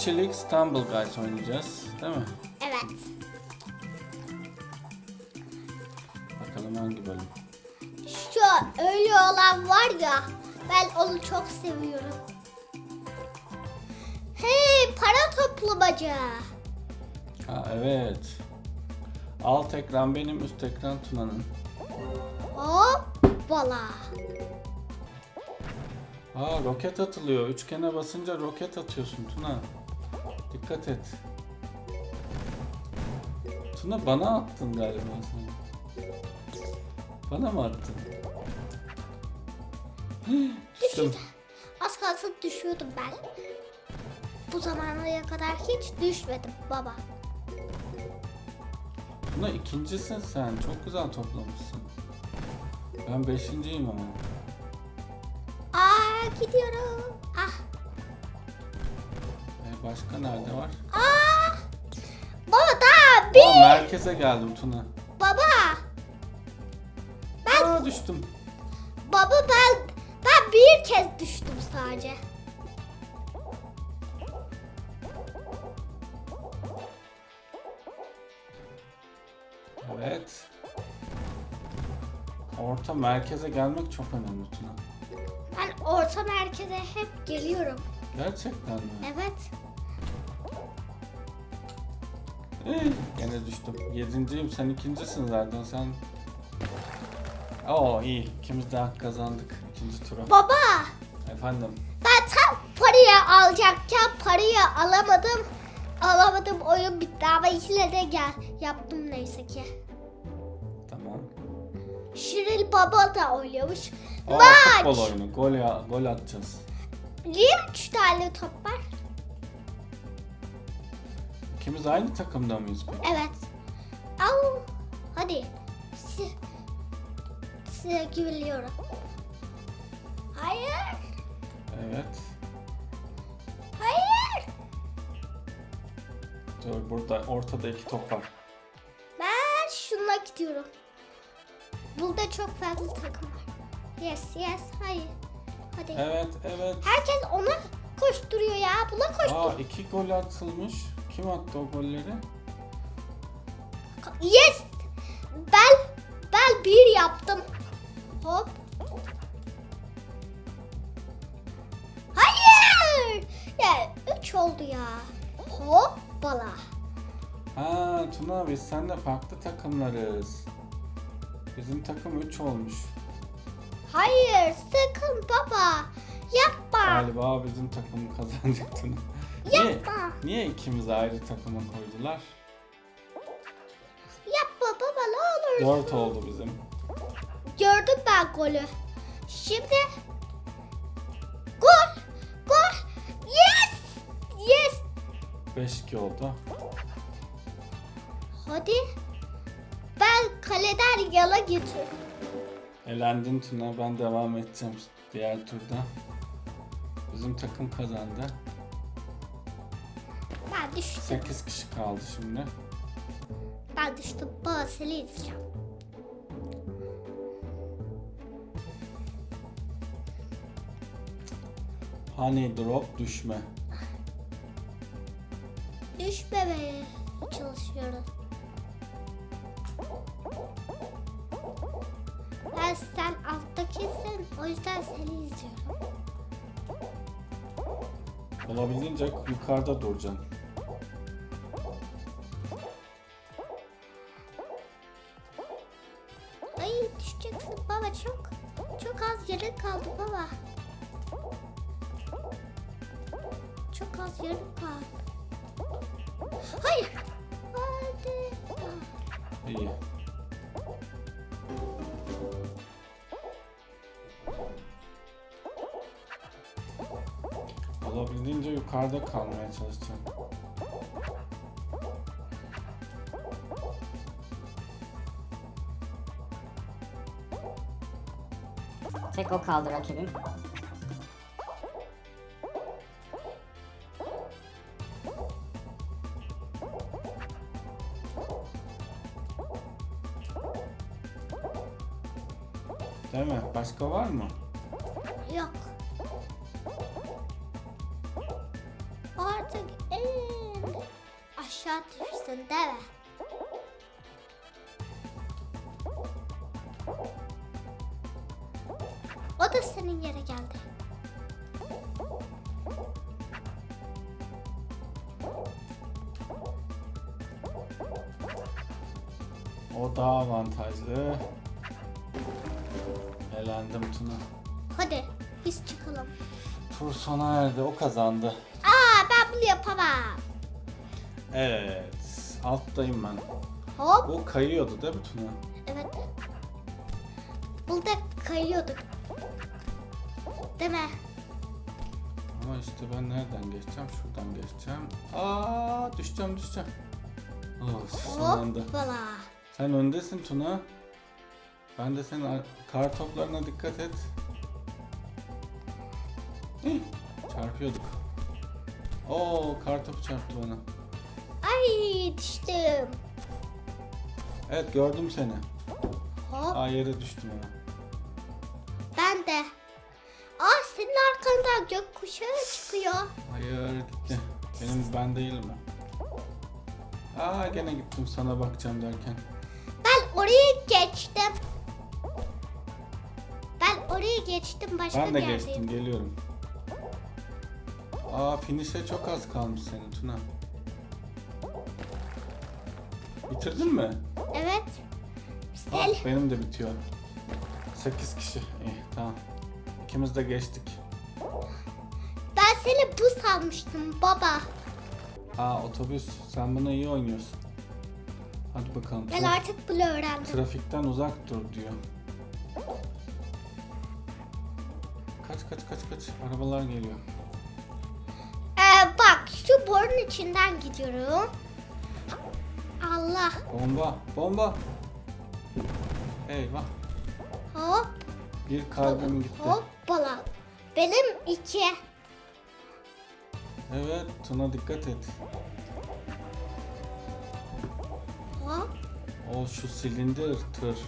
kişilik Stumble Guys oynayacağız. Değil mi? Evet. Bakalım hangi bölüm. Şu öyle olan var ya. Ben onu çok seviyorum. Hey para toplamaca. Ha evet. Alt ekran benim, üst ekran Tuna'nın. Hoppala. Aa roket atılıyor. Üçgene basınca roket atıyorsun Tuna. Dikkat et. Tuna bana attın galiba sen. Bana mı attın? Düştüm. Az kalsın düşüyordum ben. Bu zamana kadar hiç düşmedim baba. Tuna ikincisin sen. Çok güzel toplamışsın. Ben beşinciyim ama. Aa gidiyorum. Ah. Başka nerede var? Aa. Baba daha Aa, bir. merkeze geldim Tuna. Baba. Ben Aa düştüm. baba ben ben bir kez düştüm sadece. Evet. Orta merkeze gelmek çok önemli Tuna. Ben orta merkeze hep geliyorum. Gerçekten mi? Evet. Gene düştüm. Yedinciyim sen ikincisin zaten sen. Oo iyi. İkimiz de kazandık ikinci tura. Baba. Efendim. Ben tam parayı alacakken parayı alamadım. Alamadım oyun bitti ama yine de gel yaptım neyse ki. Tamam. Şiril Baba da oynuyormuş. Aa, Maç. futbol oyunu. Gol, ya, gol atacağız. Niye üç tane top var? İkimiz aynı takımda mıyız peki? Evet. Au. Hadi. Size, size güveniyorum. Hayır. Evet. Hayır. Dur burada ortada iki top var. Ben şununla gidiyorum. Burada çok farklı takım var. Yes, yes, hayır. Hadi. Evet evet. Herkes ona koşturuyor ya. Buna koştur. Aa iki gol atılmış. Kim attı o golleri? Yes. Ben ben bir yaptım. Hop. Hayır. Ya üç oldu ya. Hoppala. Ha Tuna biz seninle farklı takımlarız. Bizim takım 3 olmuş. Hayır sakın baba. Yapma. Galiba bizim takım kazanacak Tuna. Niye, Yapma. niye ikimiz ayrı takıma koydular? Yapma baba ne olur. 4 oldu bizim. Gördüm ben golü. Şimdi gol. Gol. Yes. Yes. 5-2 oldu. Hadi. Ben kaleden yana getir. Elendin Tuna ben devam edeceğim diğer turda. Bizim takım kazandı. Ben düştüm. 8 kişi kaldı şimdi. Ben düştüm. Baba seni izleyeceğim. Honey drop düşme. Düşmemeye çalışıyorum. Ben sen alttakisin. O yüzden seni izliyorum. Olabildiğince yukarıda duracaksın. Kaldı. Hayır. Hadi. İyi. Olabildiğince yukarıda kalmaya çalışacağım. Tek o kaldı rakibim. Başka var mı? Yok. Artık aşağı düşsün mi? O da senin yere geldi. O daha avantajlı. Elendim Tuna. Hadi biz çıkalım. Tur sona erdi. O kazandı. Aa ben bunu yapamam. Evet. Alttayım ben. Hop. O kayıyordu değil mi Tuna? Evet. Burada kayıyorduk. Değil mi? Ama işte ben nereden geçeceğim? Şuradan geçeceğim. Aa düşeceğim düşeceğim. Oh, son anda. Hoppala. Sen öndesin Tuna. Ben de senin ar- kar toplarına dikkat et. Hih, çarpıyorduk. Oo kar topu çarptı bana. Ay düştüm. Evet gördüm seni. Hop. Aa yere düştüm ama. Ben de. Aa senin arkandan gökkuşağı çıkıyor. Hayır gitti. Benim ben değilim o. Aa gene gittim sana bakacağım derken. Ben oraya geçtim. Ben oraya geçtim başka Ben de bir yerdeyim. geçtim geliyorum. Aa finish'e çok az kalmış senin Tuna. Bitirdin mi? Evet. Ah, benim de bitiyor. 8 kişi. İyi tamam. İkimiz de geçtik. Ben seni bu sanmıştım baba. Aa otobüs sen bunu iyi oynuyorsun. Hadi bakalım. Ben Traf- artık bunu öğrendim. trafikten uzak dur diyor. Kaç kaç kaç kaç. Arabalar geliyor. Ee, bak şu borun içinden gidiyorum. Allah. Bomba bomba. Eyvah. Hop. Bir kalbim gitti. Hoppala. Benim iki. Evet Tuna dikkat et. Hop. O şu silindir tır.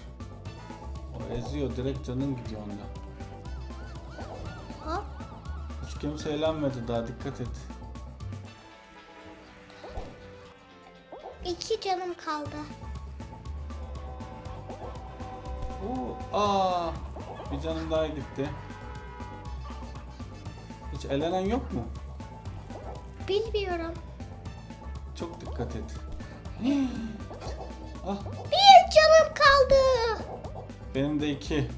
O eziyor direkt canın gidiyor onda. Kimse eğlenmedi daha dikkat et. İki canım kaldı. Oo, aa, bir canım daha gitti. Hiç elenen yok mu? Bilmiyorum. Çok dikkat et. ah, Bir canım kaldı. benim de iki.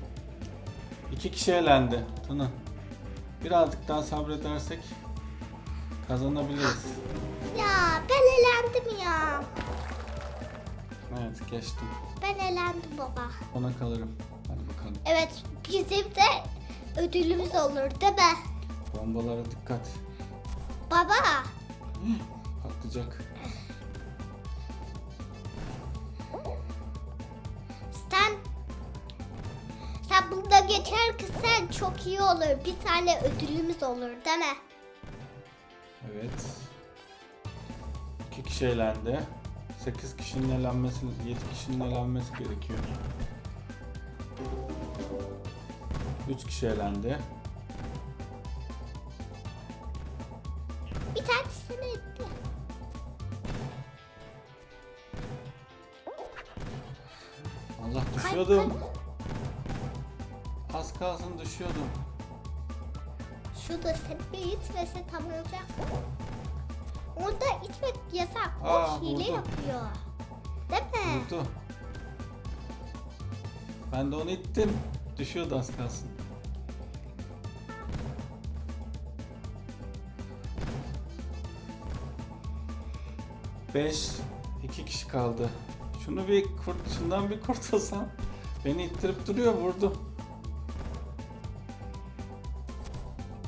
İki kişi elendi. Tuna. Birazcık daha sabredersek kazanabiliriz. Ya ben elendim ya. Evet geçtim. Ben elendim baba. Ona kalırım. Hadi bakalım. Evet bizim de ödülümüz olur değil mi? Bombalara dikkat. Baba. Patlayacak. Sen bunda geçersen çok iyi olur. Bir tane ödülümüz olur değil mi? Evet. İki kişi elendi. 8 kişinin elenmesi, 7 kişinin elenmesi gerekiyor. 3 kişi elendi. Bir tanesini etti. Allah düşüyordum. Kalsın düşüyordum. Şu da seni itmese tam olacak. Orada itmek yasak. O Aa, hile vurdu. yapıyor. Değil mi? Vurdu. Ben de onu ittim. Düşüyordu az kalsın. Beş, iki kişi kaldı. Şunu bir kurt, şundan bir kurtulsam. Beni ittirip duruyor, vurdu.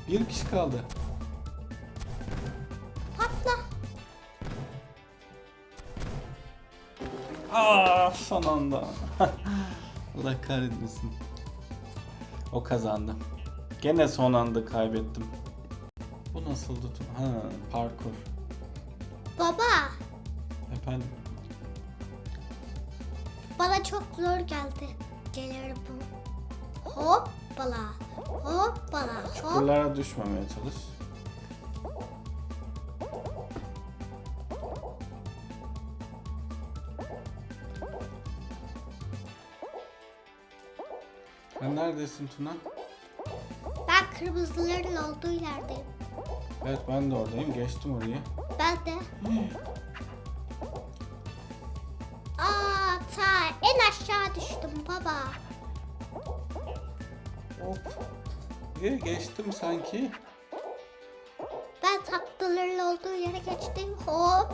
Bir kişi kaldı. Patla. Aa, son anda. Allah kahretmesin. O kazandı. Gene son anda kaybettim. Bu nasıldı? Ha, parkur. Baba Efendim. bana çok zor geldi. Gelir bu. Hoppala. Hoppala hop. Çukurlara düşmemeye çalış. Sen neredesin Tuna? Ben kırmızıların olduğu yerdeyim. Evet ben de oradayım. Geçtim orayı. Ben de. Aa ta en aşağı düştüm baba. Hop. İyi geçtim sanki. Ben tatlıların olduğu yere geçtim. Hop.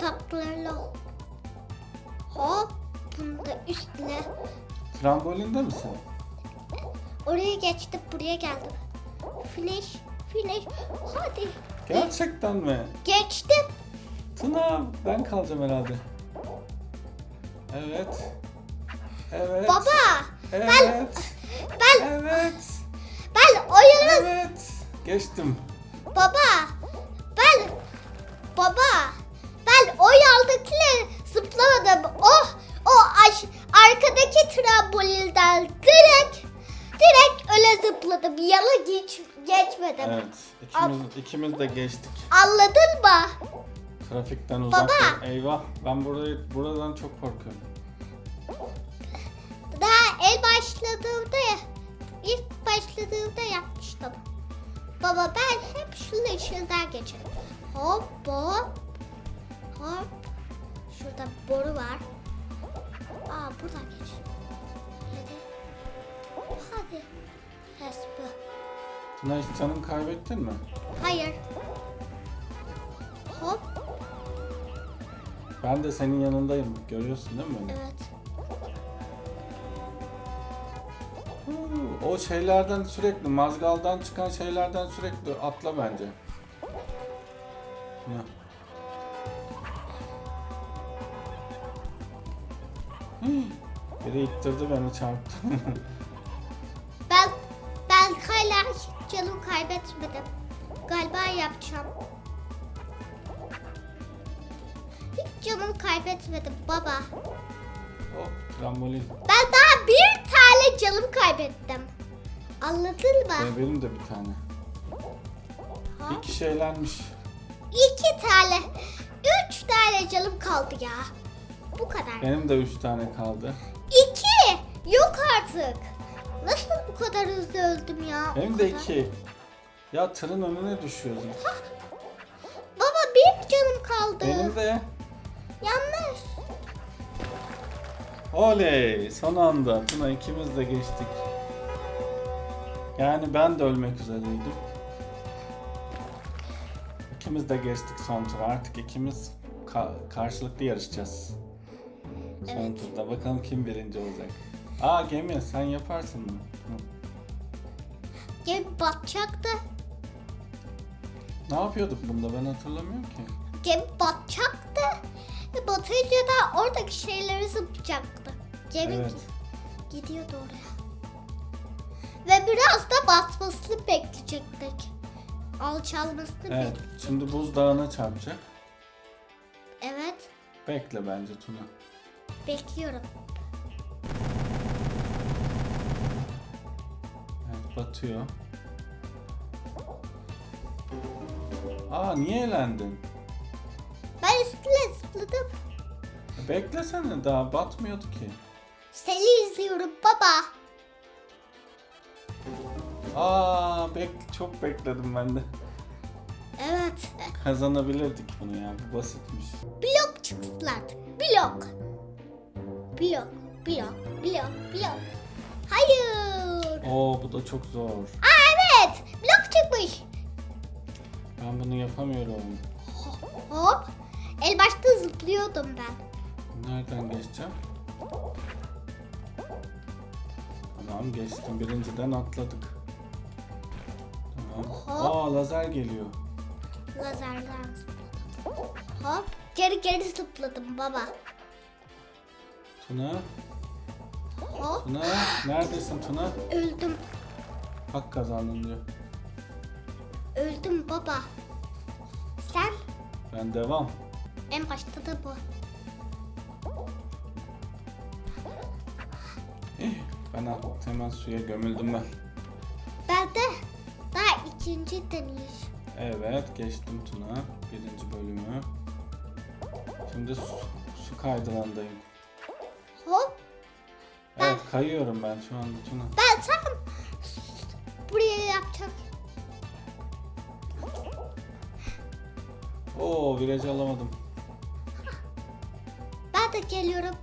Tatlıların ol- Hop. Bunu da üstüne. Trambolinde misin? Oraya geçtim buraya geldim. Finish. Finish. Hadi. Gerçekten mi? Geçtim. Tuna ben kalacağım herhalde. Evet. Evet. Baba. Evet. Ben Evet. Oyunu Evet. Geçtim. Baba, ben baba, ben o yaldakine zıplamadım. O o aş, arkadaki trambolinden direkt direkt öyle zıpladım. Yana geç geçmedim. Evet. İkimiz, ikimiz de geçtik. Anladın mı? Trafikten uzak. Baba. Eyvah. Ben burayı buradan çok korkuyorum. Başladığımda yapmıştım. Baba ben hep şunun içinden geçerim. Hop hop hop. Şurada boru var. Aa buradan geç. Hadi. Hadi. Hasbı. Tuna canını kaybettin mi? Hayır. Hop. Ben de senin yanındayım. Görüyorsun değil mi beni? Evet. O şeylerden sürekli, mazgaldan çıkan şeylerden sürekli atla bence. Ya. Hii, Biri ittirdi beni çarptı. Ben ben hala hiç canım kaybetmedim. Galiba yapacağım. Hiç canım kaybetmedim baba. Hop trambolin. Ben daha bir tane canım kaybettim. Anladın mı? Ee, benim de bir tane. Ha? İki şeylenmiş. İki tane. Üç tane canım kaldı ya. Bu kadar. Benim de üç tane kaldı. İki. Yok artık. Nasıl bu kadar hızlı öldüm ya? Benim de iki. Ya tırın önüne düşüyoruz. Baba bir canım kaldı. Benim de. Yanlış. Oley! Son anda Tuna ikimiz de geçtik. Yani ben de ölmek üzereydim. İkimiz de geçtik son tura. Artık ikimiz ka- karşılıklı yarışacağız. Son Evet. turda. Bakalım kim birinci olacak. Aa gemi sen yaparsın bunu. Gemi batacaktı. Ne yapıyorduk bunda ben hatırlamıyorum ki. Gemi batacaktı. Ve batınca da oradaki şeyleri zıplayacaktı. Gemi Evet. gidiyordu oraya. Ve biraz da batmasını bekleyecektik. Alçalmasını Evet. bekleyecektik. Şimdi buzdağına çarpacak. Evet. Bekle bence Tuna. Bekliyorum. Evet batıyor. Aa niye elendin? Zıpladım. Beklesene daha batmıyordu ki. Seni izliyorum baba. Aa bek çok bekledim ben de. Evet. Kazanabilirdik bunu ya. Bu basitmiş. Blok çıksın artık. Blok. Blok. Blok. Blok. Blok. Hayır. Oo bu da çok zor. Aa evet. Blok çıkmış. Ben bunu yapamıyorum. Hop. El başta zıplıyordum ben. Nereden geçeceğim? Tamam geçtim. Birinciden atladık. Tamam. Hop. Aa lazer geliyor. Lazerden zıpladım. Hop. Geri geri zıpladım baba. Tuna. Hop. Tuna. Neredesin Tuna? Öldüm. Hak kazandın diyor. Öldüm baba. Sen Ben devam. En başta da bu. Ben hemen suya gömüldüm ben. Ben de daha ikinci deneyiş. Evet geçtim Tuna. Birinci bölümü. Şimdi su, su kaydıranındayım. Hop. Ben Evet Kayıyorum ben şu anda Tuna. Ben tam buraya yapacağım. Oo virajı alamadım. De geliyorum.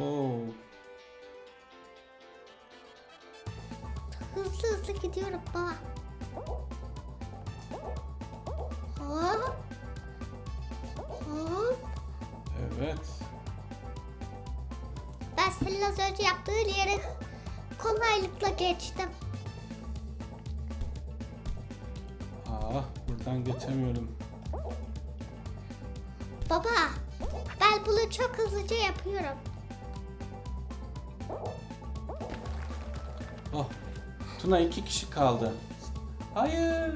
Oo. Hızlı hızlı gidiyorum baba. Hop. Hop. Evet. Ben senin az önce yaptığın yere kolaylıkla geçtim. Ah buradan geçemiyorum. Baba, ben bunu çok hızlıca yapıyorum. Oh. Tuna iki kişi kaldı. Hayır.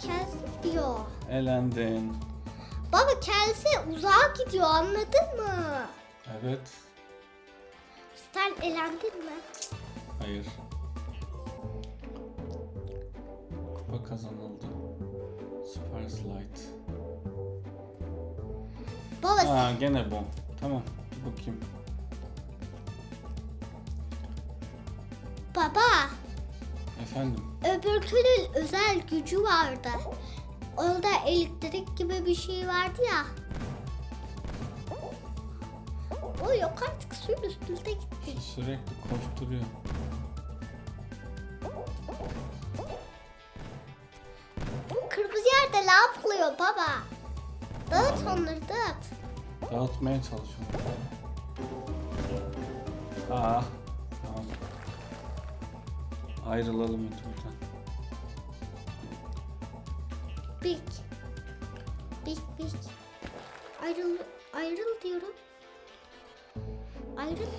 Kes diyor. Elendin. Baba kendisi uzağa gidiyor anladın mı? Evet. Sen elendin mi? Hayır. Kupa kazanıldı. Aa gene bu. Tamam. Dur bakayım. baba Efendim. öbürkünün özel gücü vardı. Orada elektrik gibi bir şey vardı ya. O yok artık suyun üstünde gitti. Sürekli koşturuyor. Bu kırmızı yerde ne yapılıyor baba? Dağıt onları dağıt. Dağıtmaya çalışıyorum. Ah. Tamam. Ayrılalım YouTube'dan. Bik. Bik bik. Ayrıl, ayrıl diyorum. Ayrıl,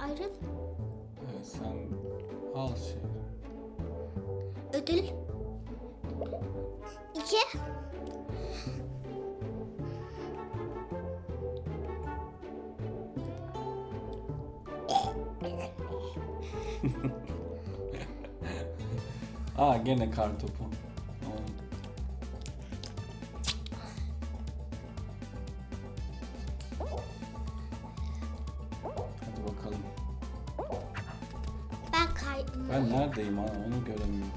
ayrıl. Evet sen al şey. Ödül. İki. Aa gene kar topu. Hadi bakalım. Ben kaydım. Ben neredeyim ana onu göremiyorum.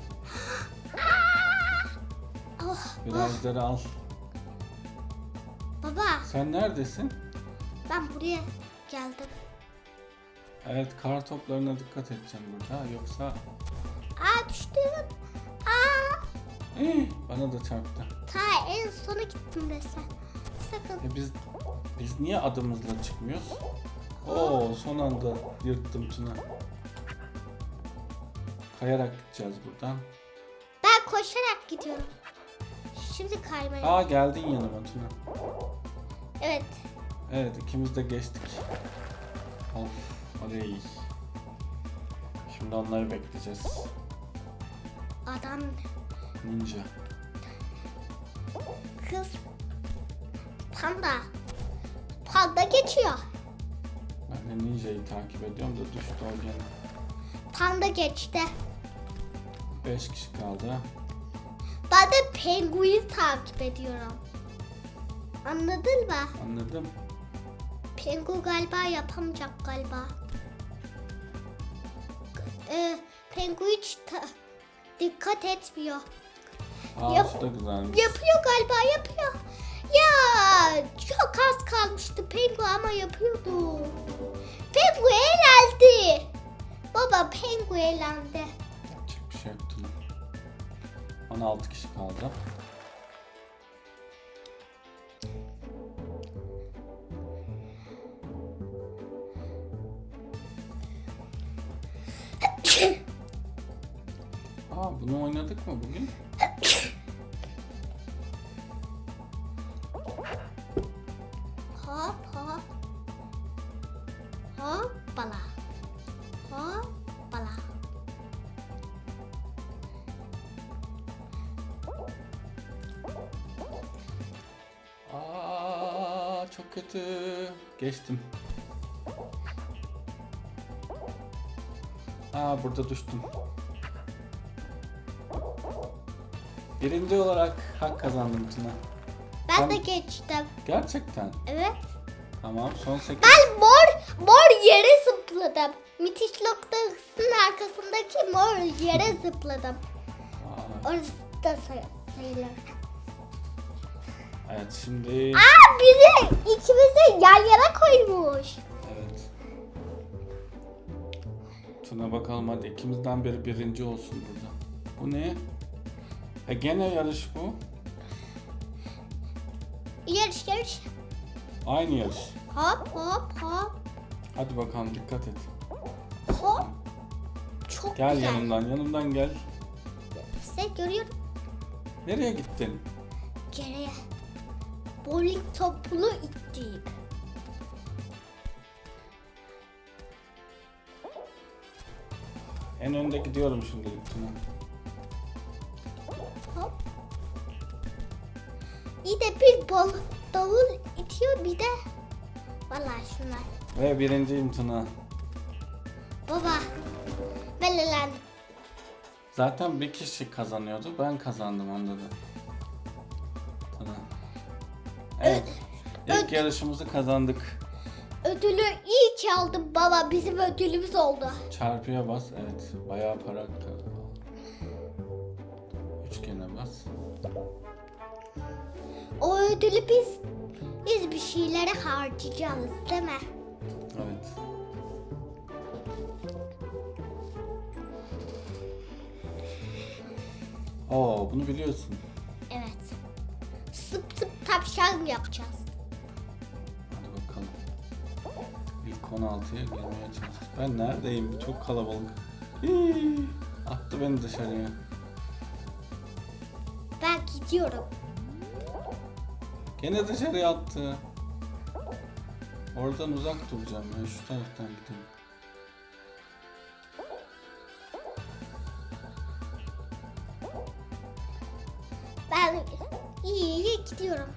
Oh, oh. Virajları al. Baba Sen neredesin? ben buraya geldim. Evet kar toplarına dikkat edeceğim burada yoksa Aa düştüm. Aa. Eh, bana da çarptı. Ta en sona gittim desen. Sakın. E biz biz niye adımızla çıkmıyoruz? Oo son anda yırttım Tuna. Kayarak gideceğiz buradan. Ben koşarak gidiyorum. Şimdi kaymaya. Aa geldin yanıma Tuna. Evet. Evet ikimiz de geçtik. Of oley. Şimdi onları bekleyeceğiz. Adam Ninja. kız panda. Panda geçiyor. Ben de Ninja'yı takip ediyorum da düştü o gene. Panda geçti. 5 kişi kaldı. Ben de penguin takip ediyorum. Anladın mı? Anladım. Pengu galiba yapamayacak galiba. Ee, pengu hiç ta- dikkat etmiyor. Aa Yap- da güzelmiş. Yapıyor galiba yapıyor. Ya çok az kalmıştı pengu ama yapıyordu. Pengu eğlendi. Baba pengu eğlendi. Yapacak bir şey Tuna. 16 kişi kaldı. Mı bugün? hop hop. Hoppala. Hoppala. Aa çok kötü. Geçtim. Aa burada düştüm. Birinci olarak hak kazandım Tuna. Ben Sen- de geçtim. Gerçekten. Evet. Tamam son 8. Ben mor mor yere zıpladım. Müthiş noktasının arkasındaki mor yere zıpladım. Orası da say- sayılır. Evet şimdi Aa bizi ikimizi yan yana koymuş. evet. Tuna bakalım hadi ikimizden biri birinci olsun burada. Bu ne? E gene yarış bu. Yarış yarış. Aynı yarış. Hop hop hop Hadi bakalım dikkat et. hop. Çok Gel güzel. yanımdan yanımdan gel. Size görüyorum. Nereye gittin? Geriye. Bowling topunu ittik. En önde gidiyorum şimdi Tuna. İyi de bir bol, davul itiyor bir de. Vallahi şunlar. Ve birinciyim Tuna. Baba. Ben elendim. Zaten bir kişi kazanıyordu. Ben kazandım onda da. Tuna. Evet. İlk Öd- yarışımızı kazandık. Ödülü iyi ki aldım baba. Bizim ödülümüz oldu. Çarpıya bas. Evet. Bayağı para. Üçgene bas. O ödülü biz biz bir şeylere harcayacağız değil mi? Evet. Oo, bunu biliyorsun. Evet. Sıp sıp tavşan yapacağız. Hadi bakalım. İlk 16'ya gelmeye çalış. Ben neredeyim? Çok kalabalık. Hii, attı beni dışarıya. Ben gidiyorum. Gene dışarıya attı. Oradan uzak duracağım ya. Şu taraftan gidelim. Ben iyi iyi gidiyorum.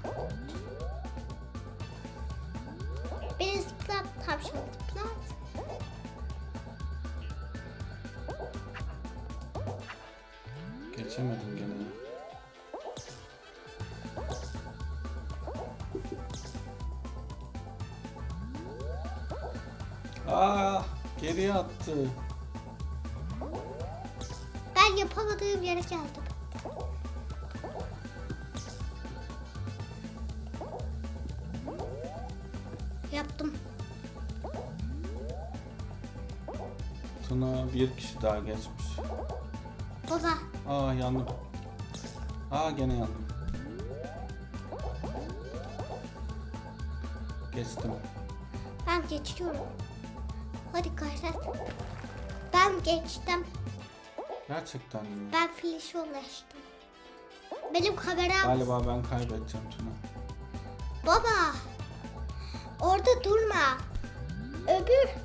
Tuna bir kişi daha geçmiş. Baba Aa yandım. Aa gene yandım. Geçtim. ben geçiyorum. Hadi gayret. Ben geçtim. Gerçekten mi? Ben flash ulaştım. Benim kameram... Galiba ben kaybedeceğim Tuna. Baba. Orada durma. Öbür.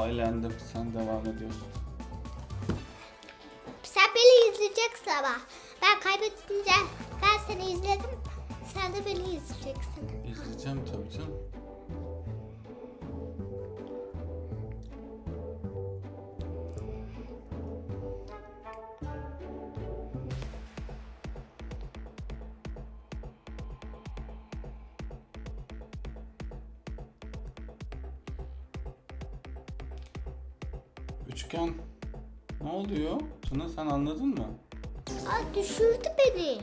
Aa elendim. Sen devam ediyorsun. Sen beni izleyeceksin ama. Ben kaybedince ben seni izledim. Sen de beni izleyeceksin. İzleyeceğim tabii canım. Oluyor? Tuna sen anladın mı? Aa, düşürdü beni.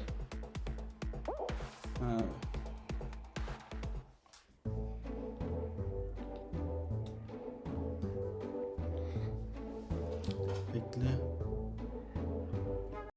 Ha.